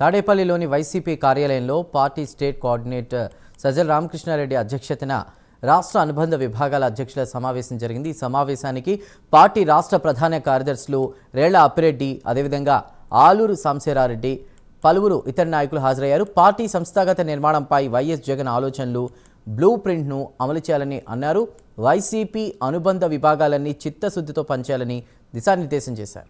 తాడేపల్లిలోని వైసీపీ కార్యాలయంలో party state coordinator Sajjala Ramakrishna Reddy అధ్యక్షతన రాష్ట్ర అనుబంధ విభాగాల అధ్యక్షుల సమావేశం జరిగింది. ఈ సమావేశానికి పార్టీ రాష్ట్ర ప్రధాన కార్యదర్శులు రేళ్ళ అప్పిరెడ్డి అదేవిధంగా ఆలూరు సాంశీరారెడ్డి పలువురు ఇతర నాయకులు హాజరయ్యారు. పార్టీ సంస్థాగత నిర్మాణంపై వైఎస్ జగన్ ఆలోచనలు బ్లూ ప్రింట్ను అమలు చేయాలని అన్నారు. వైసీపీ అనుబంధ విభాగాలన్నీ చిత్తశుద్ధితో పనిచేయాలని దిశానిర్దేశం చేశారు.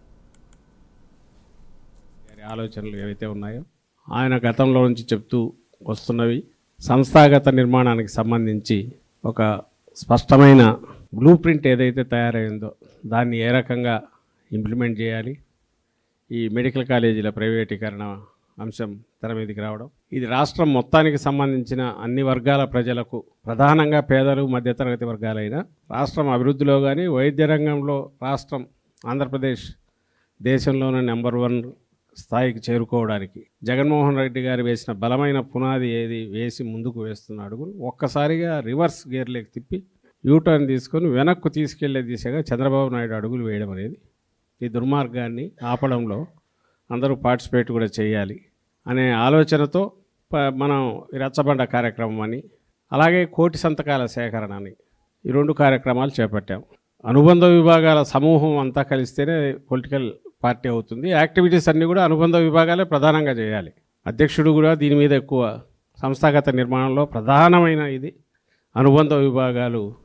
ఆలోచనలు ఏవైతే ఉన్నాయో ఆయన గతంలో నుంచి చెప్తూ వస్తున్నవి సంస్థాగత నిర్మాణానికి సంబంధించి ఒక స్పష్టమైన బ్లూ ప్రింట్ ఏదైతే తయారైందో దాన్ని ఏ రకంగా ఇంప్లిమెంట్ చేయాలి ఈ మెడికల్ కాలేజీల ప్రైవేటీకరణ అంశం తెర మీదకి రావడం ఇది రాష్ట్రం మొత్తానికి సంబంధించిన అన్ని వర్గాల ప్రజలకు ప్రధానంగా పేదలు మధ్యతరగతి వర్గాలైన రాష్ట్రం అభివృద్ధిలో కానీ వైద్య రంగంలో రాష్ట్రం ఆంధ్రప్రదేశ్ దేశంలోనే నెంబర్ వన్ స్థాయికి చేరుకోవడానికి. జగన్మోహన్ రెడ్డి గారు వేసిన బలమైన పునాది ఏది వేసి ముందుకు వేస్తున్న అడుగులు ఒక్కసారిగా రివర్స్ గేర్లోకి తిప్పి యూటర్న్ తీసుకొని వెనక్కు తీసుకెళ్ళే దిశగా చంద్రబాబు నాయుడు అడుగులు వేయడం అనేది ఈ దుర్మార్గాన్ని ఆపడంలో అందరూ పార్టిసిపేట్ కూడా చేయాలి అనే ఆలోచనతో ప- మనం ఈ రచ్చబండ కార్యక్రమం అని అలాగే కోటి సంతకాల సేకరణ అని ఈ రెండు కార్యక్రమాలు చేపట్టాం. అనుబంధ విభాగాల సమూహం అంతా కలిస్తేనే పొలిటికల్ పార్టీ అవుతుంది. యాక్టివిటీస్ అన్నీ కూడా అనుబంధ విభాగాలే ప్రధానంగా చేయాలి. అధ్యక్షుడు కూడా దీని మీద ఎక్కువ సంస్థాగత నిర్మాణంలో ప్రధానమైన ఇది. అనుబంధ విభాగాలు